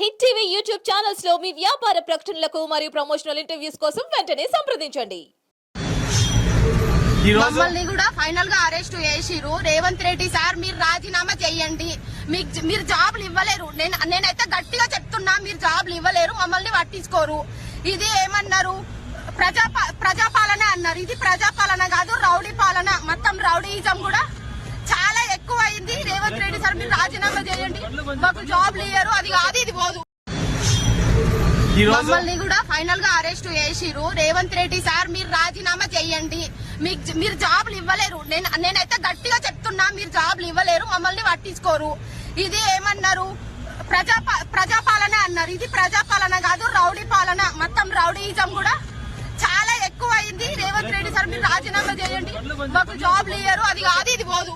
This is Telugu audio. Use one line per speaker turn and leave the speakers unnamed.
హిట్ టీవీ యూట్యూబ్ ఛానల్స్లో మీ వ్యాపార ప్రకటనలకు మరియు ప్రమోషనల్ ఇంటర్వ్యూస్ కోసం వెంటనే సంప్రదించండి.
మమ్మల్ని కూడా ఫైనల్గా అరెస్ట్ చేసిరు రేవంత్ రెడ్డి సార్ మీరు రాజీనామా చేయండి. మీకు మీరు జాబ్లు ఇవ్వలేరు. నేను నేనైతే గట్టిగా చెప్తున్నా మీరు జాబ్లు ఇవ్వలేరు మమ్మల్ని పట్టించుకోరు. ఇది ఏమన్నారు? ప్రజా ప్రజాపాలన అన్నారు. ఇది ప్రజాపాలన కాదు రౌడీ పాలన. మొత్తం రౌడీయిజం కూడా చాలా ఎక్కువ అయింది రేవంత్ రెడ్డి సార్ మీరు రాజీనామా చేయండి మాకు జాబ్లు ఇయ్యరు అది కాదు ఇది పోదు. మమ్మల్ని కూడా ఫైనల్గా అరెస్ట్ చేసిరు రేవంత్ రెడ్డి సార్ మీరు రాజీనామా చేయండి. మీకు మీరు జాబ్లు ఇవ్వలేరు. నేను నేనైతే గట్టిగా చెప్తున్నా మీరు జాబ్లు ఇవ్వలేరు మమ్మల్ని పట్టించుకోరు. ఇది ఏమన్నారు? ప్రజా ప్రజాపాలన అన్నారు. ఇది ప్రజాపాలన కాదు రౌడీ పాలన. మొత్తం రౌడీయిజం కూడా చాలా ఎక్కువ అయింది రేవంత్ రెడ్డి సార్ మీరు రాజీనామా చేయండి. మాకు జాబ్లు ఇయ్యరు అది కాదు ఇది పోదు.